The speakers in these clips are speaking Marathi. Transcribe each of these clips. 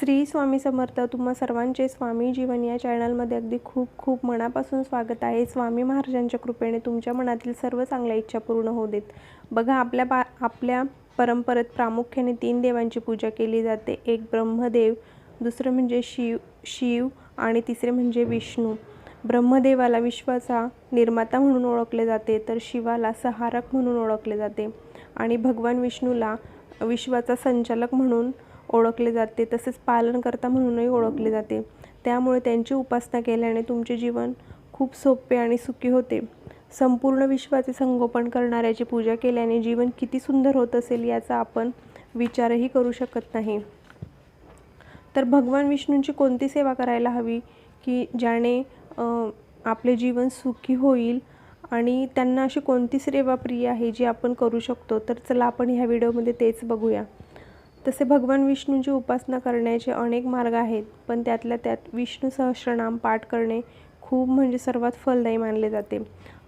श्री स्वामी समर्थ तुम्हा सर्वांचे स्वामी जीवन या चॅनलमध्ये अगदी खूप खूप मनापासून स्वागत आहे. स्वामी महाराजांच्या कृपेने तुमच्या मनातील सर्व चांगल्या इच्छा पूर्ण होऊ देत. बघा आपल्या बा आपल्या परंपरेत प्रामुख्याने तीन देवांची पूजा केली जाते. एक ब्रह्मदेव दुसरं म्हणजे शिव शिव आणि तिसरे म्हणजे विष्णू. ब्रह्मदेवाला विश्वाचा निर्माता म्हणून ओळखले जाते तर शिवाला सहारक म्हणून ओळखले जाते. आणि भगवान विष्णूला विश्वाचा संचालक म्हणून ओळखले जाते तसेच पालनकर्ता म्हणूनही ओळखले जाते. त्यामुळे त्यांची उपासना केल्याने तुमचे जीवन खूप सोपे आणि सुखी होते. संपूर्ण विश्वाचे संगोपन करणाऱ्याची पूजा केल्याने जीवन किती सुंदर होत असेल याचा आपण विचारही करू शकत नाही. तर भगवान विष्णूंची कोणती सेवा करायला हवी की ज्याने आपले जीवन सुखी होईल आणि त्यांना अशी कोणती सेवा प्रिय आहे जी आपण करू शकतो? तर चला आपण ह्या व्हिडिओमध्ये तेच बघूया. तसे भगवान विष्णूंची उपासना करण्याचे अनेक मार्ग आहेत पण त्यातल्या त्यात विष्णू सहस्रनाम पाठ करणे खूप म्हणजे सर्वात फलदायी मानले जाते.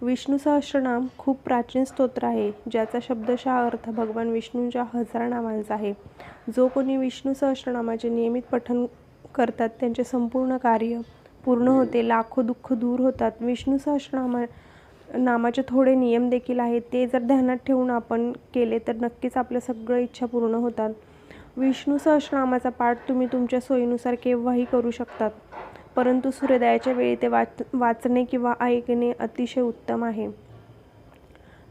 विष्णू सहस्रनाम खूप प्राचीन स्तोत्र आहे ज्याचा शब्दशः अर्थ भगवान विष्णूंच्या हजार नामांचा आहे. जो कोणी विष्णू सहस्रनामाचे नियमित पठण करतात त्यांचे संपूर्ण कार्य पूर्ण होते लाखो दुःख दूर होतात. विष्णू सहस्रनामा नामाचे थोडे नियम देखील आहेत ते जर ध्यानात ठेवून आपण केले तर नक्कीच आपल्या सगळ्या इच्छा पूर्ण होतात. विष्णू सहस्रनामाचा पाठ तुम्ही तुमच्या सोयीनुसार केव्हाही करू शकतात. परंतु सूर्योदयाच्या वेळी ते वाच वाचणे किंवा ऐकणे अतिशय उत्तम आहे.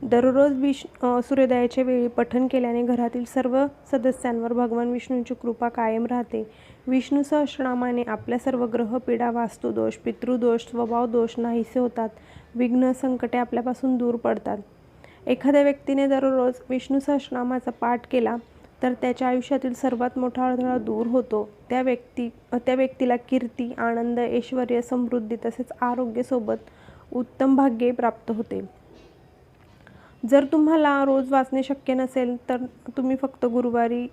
दररोज विष सूर्योदयाच्या वेळी पठण केल्याने घरातील सर्व सदस्यांवर भगवान विष्णूंची कृपा कायम राहते. विष्णू सहस्रनामाने आपल्या सर्व ग्रहपीडा वास्तुदोष पितृदोष स्वभाव दोष नाहीसे होतात. विघ्न संकटे आपल्यापासून दूर पडतात. एखाद्या व्यक्तीने दररोज विष्णू सहस्रनामाचा पाठ केला तर त्याच्या आयुष्यातील सर्वात मोठा अडथळा दूर होतो. त्या व्यक्ती त्या व्यक्तीला कीर्ती आनंद ऐश्वर समृद्धी तसेच आरोग्यासोबत उत्तम भाग्य प्राप्त होते. जर तुम्हाला रोज वाचणे शक्य नसेल तर तुम्ही फक्त गुरुवारी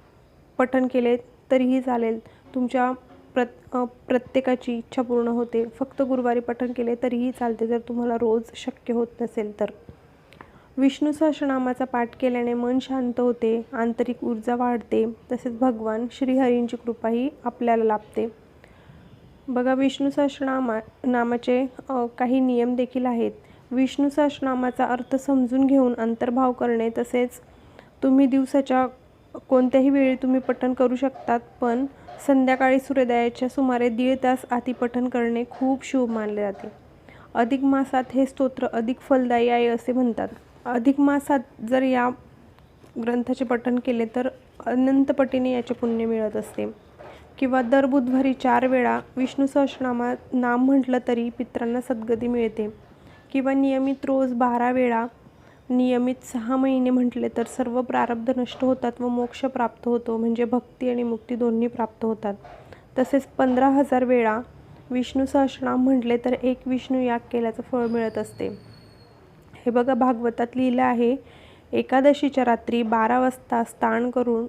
पठण केले तरीही चालेल. तुमच्या प्रत प्रत्येकाची इच्छा पूर्ण होते. फक्त गुरुवारी पठण केले तरीही चालते. जर तुम्हाला रोज शक्य होत नसेल तर. विष्णू सहस्रनामाचा पाठ केल्याने मन शांत होते आंतरिक ऊर्जा वाढते तसेच भगवान श्रीहरींची कृपाही आपल्याला लाभते. बघा विष्णू सहस्रनामा नामाचे काही नियम देखील आहेत. विष्णू सहस्रनामाचा अर्थ समजून घेऊन अंतर्भाव करणे तसेच तुम्ही दिवसाच्या कोणत्याही वेळी तुम्ही पठण करू शकतात पण संध्याकाळी सूर्योदयाच्या सुमारे दीड तास आधी पठण करणे खूप शुभ मानले जाते. अधिक मासात हे स्तोत्र अधिक फलदायी आहे असे म्हणतात. अधिक मासात जर या ग्रंथाचे पठण केले तर अनंतपटीने याचे पुण्य मिळत असते. किंवा दर बुधवारी चार वेळा विष्णू सहस्रनामा नाम म्हटलं तरी पित्रांना सद्गती मिळते. किंवा नियमित रोज बारा वेळा नियमित सहा महिने म्हटले तर सर्व प्रारब्ध नष्ट होतात व मोक्ष प्राप्त होतो म्हणजे भक्ती आणि मुक्ती दोन्ही प्राप्त होतात. तसेच पंधरा हजार वेळा विष्णू सहस्रनाम म्हटले तर एक विष्णू याग केल्याचं फळ मिळत असते. हे बघा भागवतात लिहिलं आहे एकादशीच्या रात्री बारा वाजता स्नान करून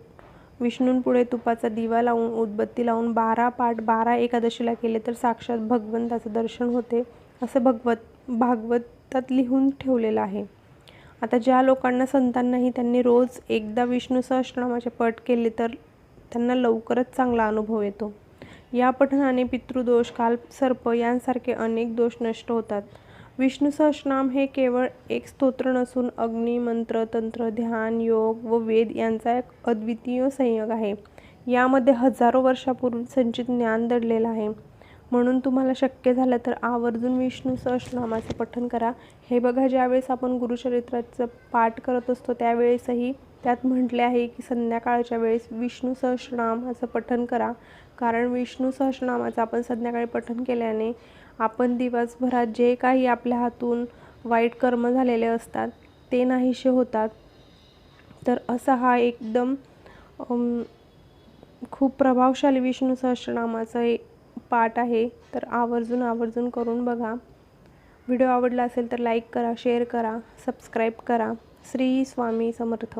विष्णूंपुढे तुपाचा दिवा लावून उदबत्ती लावून बारा पाठ बारा एकादशीला केले तर साक्षात भगवंताचं दर्शन होते असं भगवत भागवतात लिहून ठेवलेलं आहे. आता ज्या लोकांना संतांनाही त्यांनी रोज एकदा विष्णू सहस्रनामाचे पठ केले तर त्यांना लवकरच चांगला अनुभव येतो. या पठणाने पितृदोष कालसर्प यांसारखे अनेक दोष नष्ट होतात. विष्णू सहस्रनाम हे केवळ एक स्तोत्र नसून अग्नी मंत्र तंत्र ध्यान योग व वेद यांचा एक अद्वितीय संयोग आहे. यामध्ये हजारो वर्षापूर्वी संचित ज्ञान दडलेलं आहे. म्हणून तुम्हाला शक्य झालं तर आवर्जून विष्णू सहस्रनामाचं पठण करा. हे बघा ज्यावेळेस आपण गुरुचरित्राचं पाठ करत असतो त्यावेळेसही त्यात म्हटले आहे की संध्याकाळच्या वेळेस विष्णू सहस्रनामाचं पठण करा. कारण विष्णू सहस्रनामाचं आपण संध्याकाळी पठण केल्याने आपण दिवसभरात जे काही आपल्या हातून वाईट कर्म झालेले असतात ते नाहीसे होतात. तर असा हा एकदम खूप प्रभावशाली विष्णू सहस्रनामाचा एक पाठ आहे. तर आवर्जून आवर्जून करून बघा. व्हिडिओ आवडला असेल तर लाईक करा शेअर करा सबस्क्राईब करा. श्री स्वामी समर्थ.